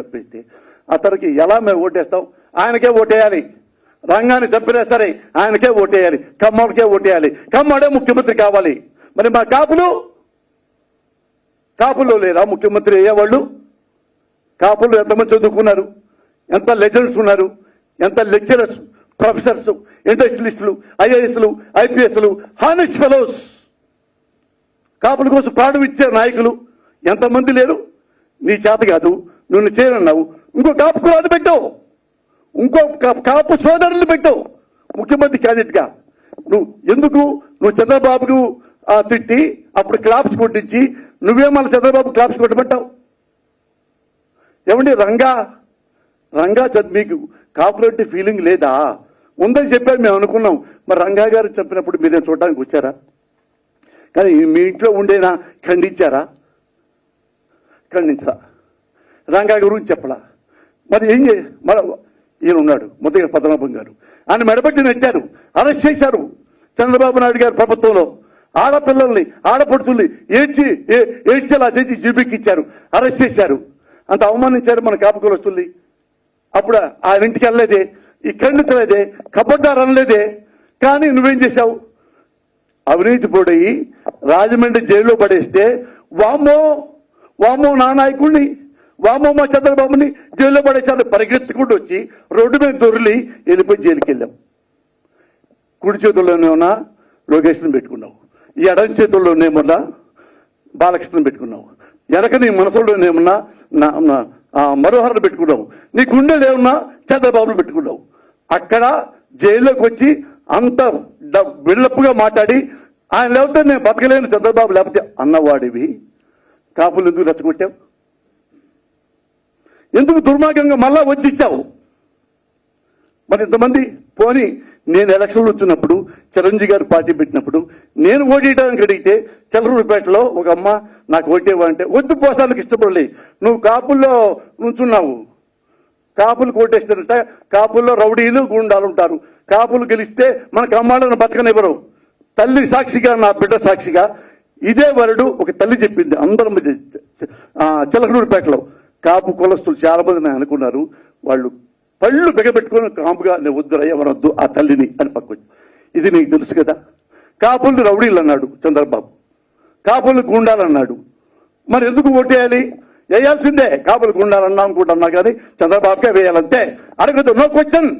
చెప్పేస్తే అతనికి ఎలా మేము ఓటేస్తాం? ఆయనకే ఓటేయాలి. రంగాన్ని చంపినా సరే ఆయనకే ఓటేయాలి. కమ్మడికే ఓటేయాలి. కమ్మడే ముఖ్యమంత్రి కావాలి. మరి మా కాపులు? కాపులు లేరా ముఖ్యమంత్రి అయ్యేవాళ్ళు? కాపులు ఎంతమంది చదువుకున్నారు? ఎంత లెజెండ్స్ ఉన్నారు? ఎంత లెక్చరర్స్ ప్రొఫెసర్స్ ఇండస్ట్రియలిస్టులు ఐఏఎస్లు ఐపీఎస్లు హానెస్ట్ ఫెలోస్? కాపుల కోసం ప్రాణం ఇచ్చే నాయకులు ఎంతమంది లేరు? నీ చేత కాదు నువ్వు చేయనన్నావు ఇంకో కాపు కులాన్ని పెట్టావు. ఇంకో కాపు సోదరులు పెట్టావు. ముఖ్యమంత్రి క్యాండిడేట్గా. నువ్వు ఎందుకు? నువ్వు చంద్రబాబుకు తిట్టి అప్పుడు క్లాప్స్ కొట్టించి నువ్వే మళ్ళీ చంద్రబాబు క్లాప్స్ కొట్టమంటావు? ఏమండి రంగా? రంగా చద్ మీకు కాపురేటివ్ ఫీలింగ్ లేదా? ఉందని చెప్పారు మేము అనుకున్నాం. మరి రంగా గారు చెప్పినప్పుడు మీరేం చూడడానికి వచ్చారా? కానీ మీ ఇంట్లో ఉండేనా? ఖండించారా? ఖండించరా రంగా గురించి చెప్పలా. మరి ఏం చే మన ఈయన ఉన్నాడు ముద్దగ పద్మనాభం గారు. ఆయన మెడబెట్టి నెట్టారు అరెస్ట్ చేశారు చంద్రబాబు నాయుడు గారి ప్రభుత్వంలో. ఆడపిల్లల్ని ఆడపడుతుల్ని ఏడ్చి ఏ- ఏడ్చేలా చేసి జీబీకి ఇచ్చారు అరెస్ట్ చేశారు. అంత అవమానించారు మన కాపుకులు వస్తుంది అప్పుడు ఆయన ఇంటికి వెళ్ళలేదే ఈ ఖండించలేదే కబడ్డారు అనలేదే కానీ నువ్వేం చేశావు? అవినీతి పొడయి రాజమండ్రి జైల్లో పడేస్తే వామో వామో నా నాయకుడిని వామమ్మ చంద్రబాబుని జైల్లో పడేసాను పరిగెత్తుకుంటూ వచ్చి రోడ్డు మీద దొరిలి వెళ్ళిపోయి జైలుకి వెళ్ళాం. కుడి చేతుల్లోనే ఉన్న లోకేష్ని పెట్టుకున్నావు. ఎడం చేతుల్లోనేమన్నా బాలకృష్ణని పెట్టుకున్నావు. వెనక నీ మనసులోనేమన్నా నా పెట్టుకున్నావు. నీ గుండెలు ఏమన్నా చంద్రబాబును పెట్టుకున్నావు. అక్కడ జైల్లోకి వచ్చి అంత డ- బిల్డప్గా మాట్లాడి ఆయన లేకపోతే నేను బతకలేను చంద్రబాబు లేకపోతే అన్నవాడివి. కాపులు ఎందుకు రెచ్చగొట్టావు? ఎందుకు దుర్మార్గంగా మళ్ళా వచ్చిచ్చావు మరి ఇంతమంది పోని నేను ఎలక్షన్లు వచ్చినప్పుడు చిరంజీవి గారు పార్టీ పెట్టినప్పుడు నేను ఓటేయడానికి అడిగితే చలరూరుపేటలో ఒక అమ్మ నాకు ఓటేవా అంటే వద్దు పోసానికి ఇష్టపడలే. నువ్వు కాపుల్లో నుంచున్నావు. కాపులు కోటేస్తారంట కాపుల్లో రౌడీలు గుండాలు ఉంటారు కాపులు గెలిస్తే మనకు అమ్మాళ్ళను బతకనివ్వరు. తల్లి సాక్షిగా నా బిడ్డ సాక్షిగా ఇదే వరుడు ఒక తల్లి చెప్పింది అందరం చిలకడూరుపేటలో కాపు కులస్తులు చాలా మంది నేను అనుకున్నారు. వాళ్ళు పళ్ళు బిగబెట్టుకొని కాపుగా నేను వద్దురయ్య వరొద్దు ఆ తల్లిని అని పక్కకు ఇది నీకు తెలుసు కదా. కాపుల్ని రౌడీలు అన్నాడు చంద్రబాబు. కాపుల్ని గుండాలన్నాడు మరి ఎందుకు ఓటేయాలి వేయాల్సిందే. కాపులు గుండాలన్నా అనుకుంటున్నా కానీ చంద్రబాబుకే వేయాలంతే. అడగదు నో క్వశ్చన్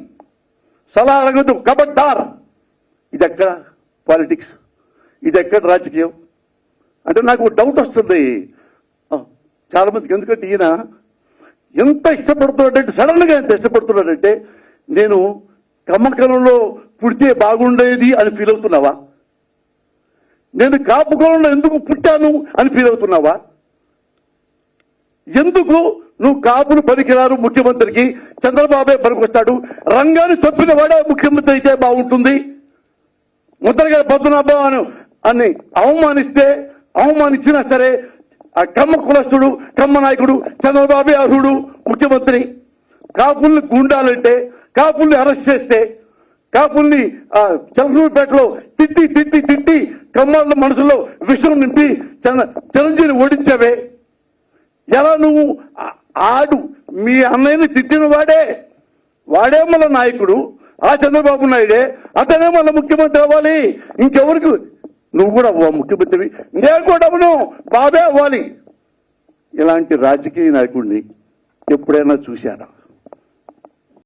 సలహా అడగదు కబడ్డార్. ఇది ఎక్కడ పాలిటిక్స్ ఇది ఎక్కడ రాజకీయం? అంటే నాకు డౌట్ వస్తుంది. చాలా మందికి ఎందుకంటే ఈయన ఎంత ఇష్టపడుతున్నాడంటే సడన్గా ఎంత ఇష్టపడుతున్నాడంటే నేను కమ్మకలంలో పుడితే బాగుండేది అని ఫీల్ అవుతున్నావా? నేను కాపుకాలంలో ఎందుకు పుట్టాను అని ఫీల్ అవుతున్నావా? ఎందుకు నువ్వు కాపులు పనికిరారు ముఖ్యమంత్రికి? చంద్రబాబే పనికొస్తాడు. రంగాన్ని చంపిన వాడే ముఖ్యమంత్రి అయితే బాగుంటుంది. ముద్రగా పద్మనాభం అని అని అవమానిస్తే అవమానించినా సరే ఆ కమ్మ కులస్తుడు కమ్మ నాయకుడు చంద్రబాబే అర్హుడు ముఖ్యమంత్రి. కాపుల్ని గుండాలంటే కాపుల్ని అరెస్ట్ చేస్తే కాపుల్ని ఆ, తిట్టి తిట్టి తిట్టి కమ్మాళ్ళ మనసులో విషం నింపి చిరంజీవిని ఓడించావే. ఎలా నువ్వు ఆడు? మీ అన్నయ్యని తిట్టిన వాడే. వాడే మన నాయకుడు. ఆ చంద్రబాబు నాయుడే. అతనే మన ముఖ్యమంత్రి అవ్వాలి. ఇంకెవరికి నువ్వు కూడా అవ్వ ముఖ్యమంత్రివి నేను కూడా బాబే అవ్వాలి. ఇలాంటి రాజకీయ నాయకుడిని ఎప్పుడైనా చూశారా?